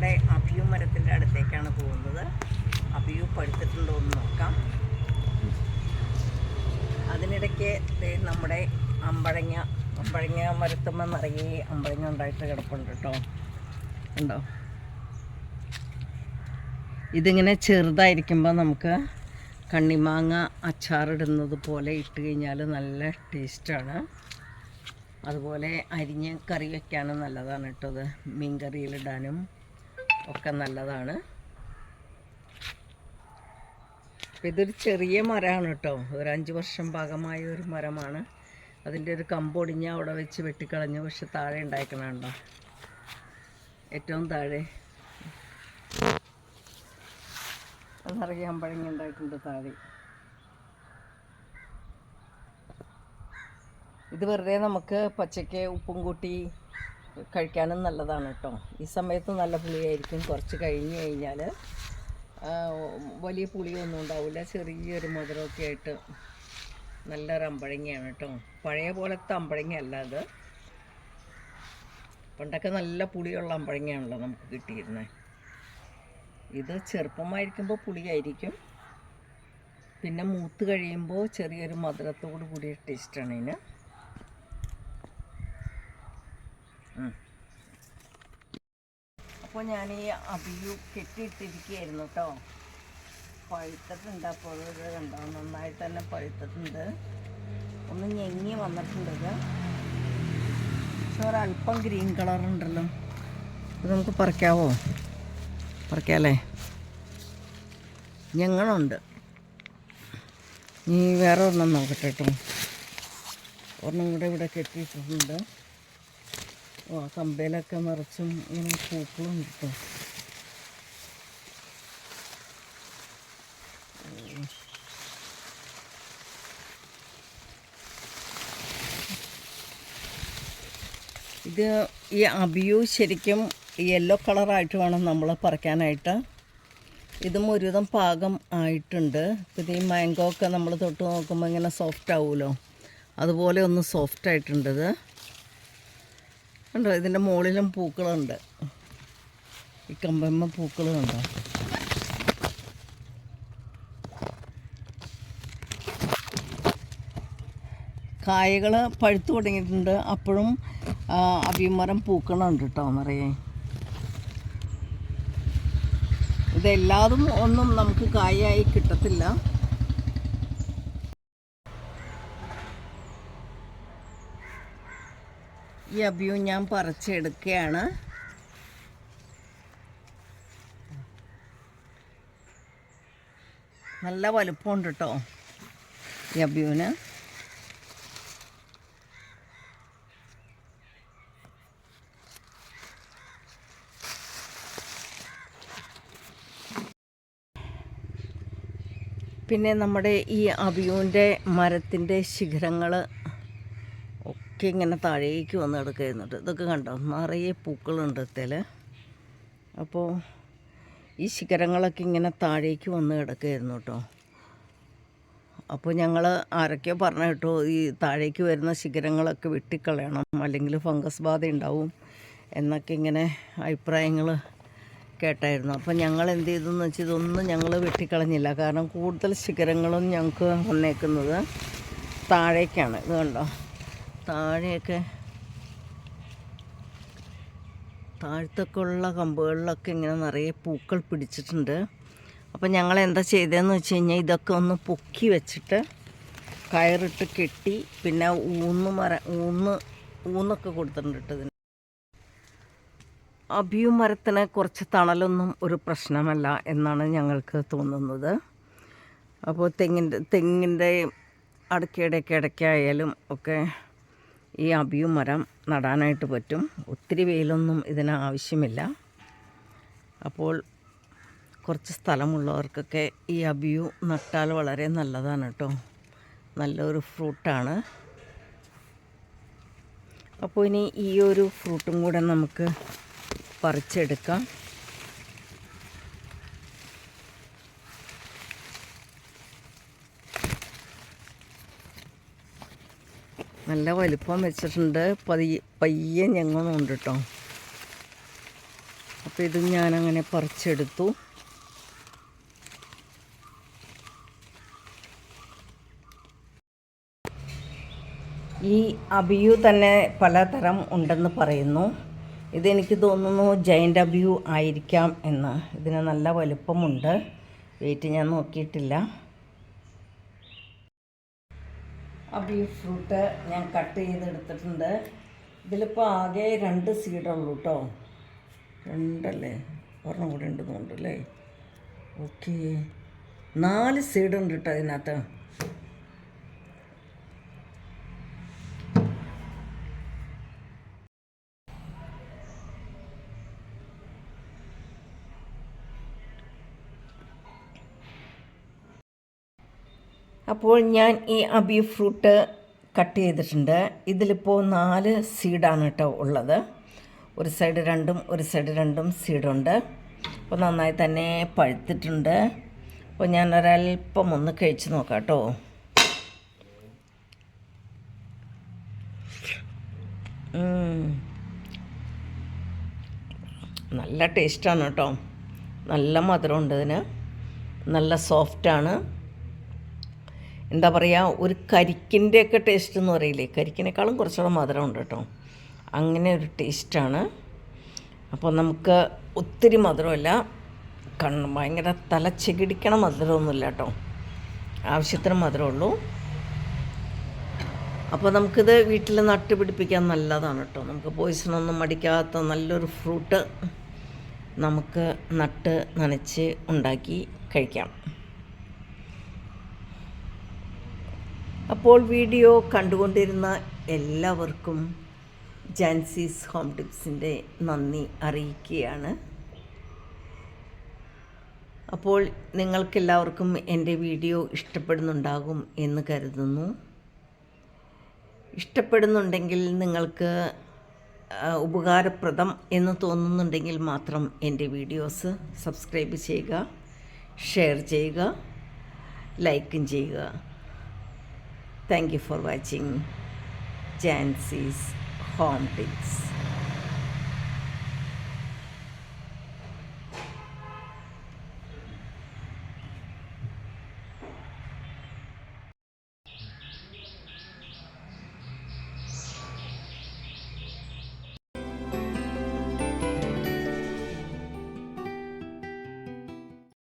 നമ്മുടെ അഭിയു മരത്തിന്റെ അടുത്തേക്കാണ് പോകുന്നത്. അഭിയു പഴുത്തിട്ടുണ്ടോ എന്ന് നോക്കാം. അതിനിടയ്ക്ക് നമ്മുടെ അമ്പഴങ്ങ അമ്പഴങ്ങ മരത്തുമ്പോൾ നിറയെ അമ്പഴങ്ങ ഉണ്ടായിട്ട് കിടപ്പുണ്ട് കേട്ടോ ഉണ്ടോ? ഇതിങ്ങനെ ചെറുതായിരിക്കുമ്പോൾ നമുക്ക് കണ്ണിമാങ്ങ അച്ചാറിടുന്നത് പോലെ ഇട്ട് കഴിഞ്ഞാൽ നല്ല ടേസ്റ്റാണ്. അതുപോലെ അരിഞ്ഞ് കറി വയ്ക്കാനും നല്ലതാണ് കേട്ടോ അത്. മീൻ കറിയിലിടാനും ഒക്കെ നല്ലതാണ്. ഇതൊരു ചെറിയ മരമാണ് കേട്ടോ. ഒരു അഞ്ച് വർഷം ഭാഗമായ ഒരു മരമാണ്. അതിന്റെ ഒരു കമ്പൊടിഞ്ഞ് അവിടെ വെച്ച് വെട്ടിക്കളഞ്ഞു. പക്ഷെ താഴെ ഉണ്ടായിക്കണുണ്ടോ ഏറ്റവും താഴെ. നിറയെ പഴങ്ങി ഉണ്ടായിട്ടുണ്ട് താഴെ. ഇത് വെറുതെ നമുക്ക് പച്ചയ്ക്ക് ഉപ്പും കൂട്ടി കഴിക്കാനും നല്ലതാണ് കേട്ടോ. ഈ സമയത്ത് നല്ല പുളിയായിരിക്കും. കുറച്ച് കഴിഞ്ഞ് കഴിഞ്ഞാൽ വലിയ പുളിയൊന്നും ഉണ്ടാവില്ല. ചെറിയൊരു മധുരമൊക്കെ ആയിട്ട് നല്ലൊരു അമ്പഴങ്ങയാണ് കേട്ടോ. പഴയ പോലത്തെ അമ്പഴങ്ങ അല്ല അത്. പണ്ടൊക്കെ നല്ല പുളിയുള്ള അമ്പഴങ്ങയാണല്ലോ നമുക്ക് കിട്ടിയിരുന്നത് ഇത് ചെറുപ്പമായിരിക്കുമ്പോൾ പുളിയായിരിക്കും. പിന്നെ മൂത്ത് കഴിയുമ്പോൾ ചെറിയൊരു മധുരത്തോടു കൂടിയ ടേസ്റ്റാണ് ഇതിന്. അപ്പോൾ ഞാൻ ഈ അബിയു കെട്ടിയിട്ടിരിക്കുകയായിരുന്നു കേട്ടോ പഴുത്തിട്ടുണ്ട് അപ്പോൾ ഇത് കണ്ടോ? നന്നായിട്ട് തന്നെ പഴുത്തിട്ടുണ്ട് ഒന്ന് ഞെങ്ങി വന്നിട്ടുണ്ട് ഇത്. പക്ഷെ ഒരല്പം ഗ്രീൻ കളർ ഉണ്ടല്ലോ. ഇത് നമുക്ക് പറിക്കാവോ? പറിക്കാല്ലേ ഞങ്ങളുണ്ട്. ഇനി വേറെ ഒരെണ്ണം നോക്കട്ടെ കേട്ടോ ഒരെണ്ണം കൂടെ ഇവിടെ കെട്ടിയിട്ടുണ്ട് ഓ കമ്പയിലൊക്കെ നിറച്ചും ഇങ്ങനെ പൂക്കളും കിട്ടും ഇത് ഈ അബിയു ശരിക്കും യെല്ലോ കളറായിട്ട് വേണം നമ്മൾ പറിക്കാനായിട്ട്. ഇതും ഒരുവിധം പാകം ആയിട്ടുണ്ട്. പിന്നെ ഈ മാംഗോ ഒക്കെ നമ്മൾ തൊട്ട് നോക്കുമ്പോൾ ഇങ്ങനെ സോഫ്റ്റ് ആവുമല്ലോ അതുപോലെ ഒന്ന് സോഫ്റ്റ് ആയിട്ടുണ്ടത് ഉണ്ടോ? ഇതിന്റെ മുകളിലും പൂക്കളുണ്ട്. ഈ കമ്പമ്മ പൂക്കളുണ്ടോ? കായകൾ പഴുത്തു തുടങ്ങിയിട്ടുണ്ട്. അപ്പോഴും അഭിമരം പൂക്കളുണ്ട് കേട്ടോ നിറയെ ഇതെല്ലാതും ഒന്നും നമുക്ക് കായായി കിട്ടത്തില്ല. ഈ അബിയു ഞാൻ പറിച്ചെടുക്കുകയാണ്. നല്ല വലുപ്പമുണ്ട് കേട്ടോ ഈ അബിയുവിന് പിന്നെ നമ്മുടെ ഈ അബിയുവിന്റെ മരത്തിന്റെ ശിഖരങ്ങൾ ഒക്കെ ഇങ്ങനെ താഴേക്ക് വന്ന് കിടക്കുന്നുണ്ട് ഇതൊക്കെ കണ്ടോ? നിറയെ പൂക്കളുണ്ട് ഇതിൽ അപ്പോൾ ഈ ശിഖരങ്ങളൊക്കെ ഇങ്ങനെ താഴേക്ക് വന്ന് കിടക്കുകയായിരുന്നു കേട്ടോ. അപ്പോൾ ഞങ്ങൾ ആരൊക്കെയോ പറഞ്ഞു കേട്ടോ ഈ താഴേക്ക് വരുന്ന ശിഖരങ്ങളൊക്കെ വെട്ടിക്കളയണം അല്ലെങ്കിൽ ഫംഗസ് ബാധ ഉണ്ടാവും എന്നൊക്കെ ഇങ്ങനെ അഭിപ്രായങ്ങൾ കേട്ടായിരുന്നു. അപ്പോൾ ഞങ്ങൾ എന്ത് ചെയ്തെന്ന് വെച്ചാൽ ഇതൊന്നും ഞങ്ങൾ വെട്ടിക്കളഞ്ഞില്ല. കാരണം കൂടുതൽ ശിഖരങ്ങളും ഞങ്ങൾക്ക് വന്നേക്കുന്നത് താഴേക്കാണ്. ഇത് കണ്ടോ? താഴെയൊക്കെ താഴത്തൊക്കെയുള്ള കമ്പുകളിലൊക്കെ ഇങ്ങനെ നിറയെ പൂക്കൾ പിടിച്ചിട്ടുണ്ട്. അപ്പോൾ ഞങ്ങൾ എന്താ ചെയ്തതെന്ന് വെച്ച് കഴിഞ്ഞാൽ ഇതൊക്കെ ഒന്ന് പൊക്കി വെച്ചിട്ട് കയറിട്ട് കെട്ടി പിന്നെ ഊന്ന് മര ഊന്ന് ഊന്നൊക്കെ കൊടുത്തിട്ടുണ്ട് ഇതിന്. അഭിയു മരത്തിന് കുറച്ച് തണലൊന്നും ഒരു പ്രശ്നമല്ല എന്നാണ് ഞങ്ങൾക്ക് തോന്നുന്നത്. അപ്പോൾ തെങ്ങിന്റെ തെങ്ങിന്റെ അടയ്ക്കിടയ്ക്ക് ഇടയ്ക്കായാലും ഒക്കെ ഈ അബിയും മരം നടാനായിട്ട് പറ്റും. ഒത്തിരി വെയിലൊന്നും ഇതിന് ആവശ്യമില്ല. അപ്പോൾ കുറച്ച് സ്ഥലമുള്ളവർക്കൊക്കെ ഈ അബിയു നട്ടാൽ വളരെ നല്ലതാണ് കേട്ടോ. നല്ലൊരു ഫ്രൂട്ടാണ്. അപ്പോൾ ഇനി ഈ ഒരു ഫ്രൂട്ടും കൂടെ നമുക്ക് പറിച്ചെടുക്കാം. നല്ല വലിപ്പം വെച്ചിട്ടുണ്ട്. പതിയെ പയ്യെ ഞങ്ങളുണ്ട് കേട്ടോ അപ്പോൾ ഇത് ഞാനങ്ങനെ പറിച്ചെടുത്തു. ഈ അബിയു തന്നെ പലതരം ഉണ്ടെന്ന് പറയുന്നു. ഇതെനിക്ക് തോന്നുന്നു ജൈന്റ് അബിയു ആയിരിക്കാം എന്ന്. ഇതിന് നല്ല വലുപ്പമുണ്ട്. വെയിറ്റ് ഞാൻ നോക്കിയിട്ടില്ല. അബിയു ഫ്രൂട്ട് ഞാൻ കട്ട് ചെയ്തെടുത്തിട്ടുണ്ട്. ഇതിലിപ്പോൾ ആകെ രണ്ട് സീഡുള്ളൂ കേട്ടോ രണ്ടല്ലേ? ഒരെണ്ണം കൂടെ ഉണ്ടെന്നുണ്ടല്ലേ ഓക്കെ നാല് സീഡുണ്ട് കേട്ടോ ഇതിനകത്ത്. അപ്പോൾ ഞാൻ ഈ അബി ഫ്രൂട്ട് കട്ട് ചെയ്തിട്ടുണ്ട്. ഇതിലിപ്പോൾ നാല് സീഡാണ് കേട്ടോ ഉള്ളത്. ഒരു സൈഡ് രണ്ടും ഒരു സൈഡ് രണ്ടും സീഡുണ്ട് അപ്പോൾ നന്നായി തന്നെ പഴുത്തിട്ടുണ്ട്. അപ്പോൾ ഞാൻ ഒരല്പം ഒന്ന് കഴിച്ച് നോക്കാം കേട്ടോ. നല്ല ടേസ്റ്റാണ് കേട്ടോ നല്ല മധുരമുണ്ട് ഇതിന്. നല്ല സോഫ്റ്റാണ് എന്താ പറയുക ഒരു കരിക്കിന്റെയൊക്കെ ടേസ്റ്റ് എന്ന് പറയില്ലേ? കരിക്കിനേക്കാളും കുറച്ചുകൂടെ മധുരം ഉണ്ട് കേട്ടോ. അങ്ങനെ ഒരു ടേസ്റ്റാണ് അപ്പോൾ നമുക്ക് ഒത്തിരി മധുരമല്ല. കണ്ണ് ഭയങ്കര തലച്ചെകിടിക്കണ മധുരമൊന്നുമില്ല കേട്ടോ. ആവശ്യത്തിന് മധുരമുള്ളൂ. അപ്പോൾ നമുക്കിത് വീട്ടിൽ നട്ടുപിടിപ്പിക്കാൻ നല്ലതാണ് കേട്ടോ. നമുക്ക് പോയിസണൊന്നും മടിക്കാത്ത നല്ലൊരു ഫ്രൂട്ട് നമുക്ക് നട്ട് നനച്ച് ഉണ്ടാക്കി കഴിക്കാം. അപ്പോൾ വീഡിയോ കണ്ടുകൊണ്ടിരുന്ന എല്ലാവർക്കും ജാൻസീസ് ഹോം ടിപ്സിന്റെ നന്ദി അറിയിക്കുകയാണ്. അപ്പോൾ നിങ്ങൾക്കെല്ലാവർക്കും എന്റെ വീഡിയോ ഇഷ്ടപ്പെടുന്നുണ്ടാകും എന്ന് കരുതുന്നു. ഇഷ്ടപ്പെടുന്നുണ്ടെങ്കിൽ നിങ്ങൾക്ക് ഉപകാരപ്രദം എന്ന് തോന്നുന്നുണ്ടെങ്കിൽ മാത്രം എന്റെ വീഡിയോസ് സബ്സ്ക്രൈബ് ചെയ്യുക ഷെയർ ചെയ്യുക ലൈക്കും ചെയ്യുക. Thank you for watching Jancy's Home Tips.